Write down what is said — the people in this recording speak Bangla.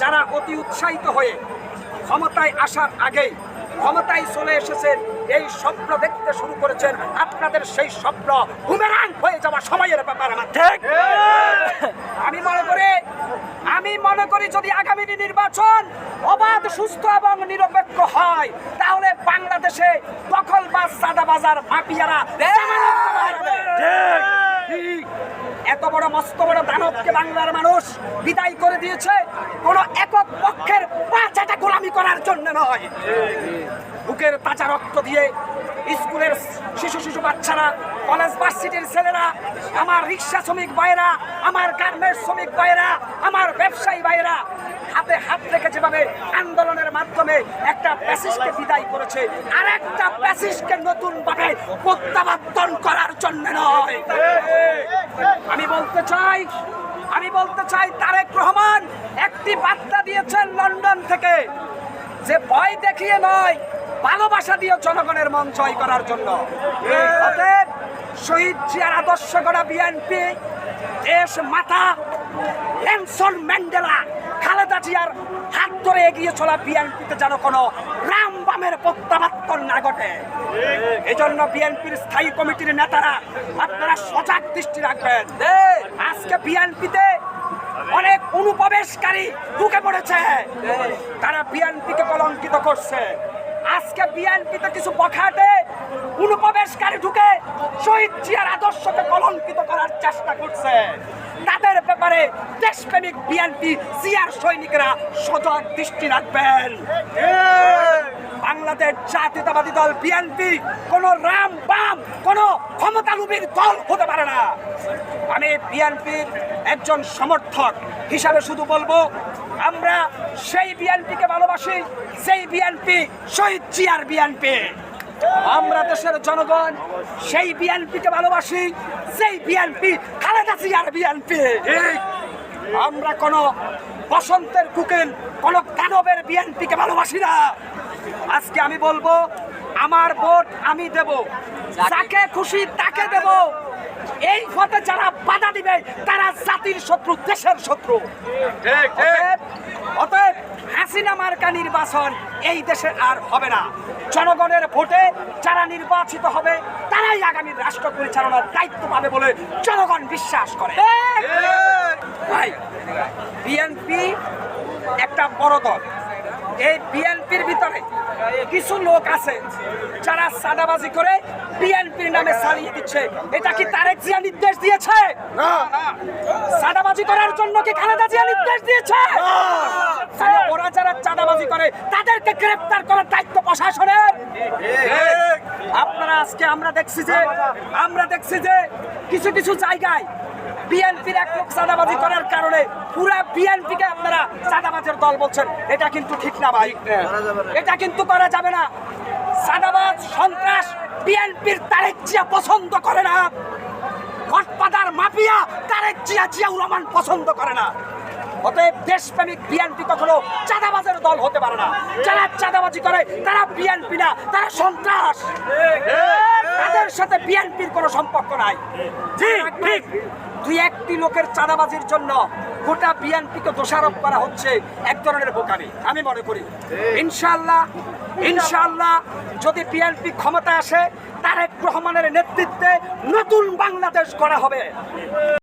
যারা অতি উৎসাহিত হয়ে ক্ষমতায় আসার আগেই ক্ষমতায় চলে এসেছেন এই স্বপ্ন দেখতে শুরু করেছেন আপনাদের সেই স্বপ্ন বুমেরাং হয়ে যাওয়া সময়ের ব্যাপার আমার ঠিক আমি মনে করি আমি মনে করি যদি আগামী নির্বাচন অবাধ সুস্থ এবং নিরপেক্ষ হয় তাহলে বাংলাদেশে দখলবাজ সাদাবাজার মাফিয়ারা জামানত পাবে। ঠিক। এত বড় মস্ত বড় দানবকে বাংলার মানুষ বিদায় করে দিয়েছে, কোন একক পক্ষের পাঁচাটা গোলামি করার জন্য নয়। বুকের তাজা রক্ত দিয়ে স্কুলের শিশু শিশু বাচ্চারা, কলেজ ভার্সিটির ছেলেরা, আমার রিক্সা শ্রমিক ভাইয়েরা, আমার গার্মেন্টস শ্রমিক ভাইয়েরা, আমার ব্যবসায়ী ভাইয়েরা, হাতে হাত রেখে যেভাবে মাধ্যমে একটা প্যাসিসকে বিদায় করেছে। আর একটা প্যাসিসকে নতুন ভাবে প্রত্যাবর্তন করার জন্য নয়। আমি বলতে চাই, আমি বলতে চাই, তারেক রহমান একটি বার্তা দিয়েছেন লন্ডন থেকে যে ভয় দেখিয়ে নয়, ভালোবাসা দিয়ে জনগণের মন জয় করার জন্য। শহীদ জিয়ার আদর্শ গড়া বিএনপি, দেশ মাতা নেলসন ম্যান্ডেলা, খালেদা জিয়ার হাত ধরে এগিয়ে চলা বিএনপিতে যেন কোনো রাম বামের প্রত্যাবর্তন না ঘটে। এই জন্য বিএনপির স্থায়ী কমিটির নেতারা আপনারা সজাগ দৃষ্টি রাখবেন। আজকে বিএনপিতে অনেক অনুপ্রবেশকারী ঢুকে পড়েছে। তারা বিএনপিকে কলঙ্কিত করছে। আজকে বিএনপিতে কিছু বখাটে অনুপ্রবেশকারী ঢুকে শহীদ জিয়ার আদর্শকে কলঙ্কিত করার চেষ্টা করছে। ব্যাপারে দেশপ্রেমিক বিএনপি জিয়ার সৈনিকরা সজাগ দৃষ্টি রাখবেন। বাংলাদেশ জাতীয়তাবাদী দল বিএনপি কোন রাম বাম, কোন ক্ষমতালুবীর দল হতে পারে না। আমি বিএনপির একজন সমর্থক হিসাবে শুধু বলব, আমরা সেই বিএনপিকে ভালোবাসি সেই বিএনপি শহীদ জিয়ার বিএনপি। আমরা দেশের জনগণ সেই বিএনপিকে ভালোবাসি সেই বিএনপি খালেদা জিয়ার বিএনপি। আমরা কোনো বসন্তের কুকেন কোনো কানবের বিএনপিকে ভালোবাসি না। আজকে আমি বলব আমার ভোট আমি দেব। যাকে খুশি তাকে দেব। এই পথে যারা বাধা দিবে তারা জাতির শত্রু দেশের শত্রু। অতএব হাসিনা মার্কা নির্বাচন এই দেশে আর হবে না। জনগণের ভোটে যারা নির্বাচিত হবে তারাই আগামী রাষ্ট্র পরিচালনার দায়িত্ব পাবে বলে জনগণ বিশ্বাস করে। ভাই বিএনপি একটা বড় দল। এই বিএনপির ভিতরে কিছু লোক আছে যারা সাদাবাজি করে বিএনপির নামে চালিয়ে দিচ্ছে। এটা কি তারেক জিয়া নির্দেশ দিয়েছে? সাদাবাজি করার জন্য কি খালেদা জিয়া নির্দেশ দিয়েছে? ওরা যারা চাঁদাবাজি করে তাদেরকে গ্রেফতার করার দায়িত্ব প্রশাসনের? আপনারা আজকে আমরা দেখছি যে আমরা দেখছি যে কিছু কিছু জায়গায় বিএনপির এক লোক চাঁদাবাজি করার কারণে পুরা বিএনপিকে আপনারা চাঁদাবাজের দল বলছেন। এটা কিন্তু ঠিক না ভাই। এটা কিন্তু করা যাবে না। চাঁদাবাজ সন্ত্রাস বিএনপির তারেক জিয়া পছন্দ করে না। গডফাদার মাফিয়া তারেক জিয়া জিয়াউর রহমান পছন্দ করে না। অতএব দেশপ্রেমিক বিএনপি কখনো চাঁদাবাজের দল হতে পারে না। যারা চাঁদাবাজি করে তারা বিএনপি না তারা সন্ত্রাস। তাদের সাথে বিএনপির কোনো সম্পর্ক নাই। জি ঠিক। দুই একটি লোকের চাঁদাবাজির জন্য গোটা বিএনপিকে দোষারোপ করা হচ্ছে এক ধরনের বোকামি, আমি মনে করি। ইনশাল্লাহ ইনশাল্লাহ যদি বিএনপি ক্ষমতা আসে, তারেক রহমানের নেতৃত্বে নতুন বাংলাদেশ করা হবে।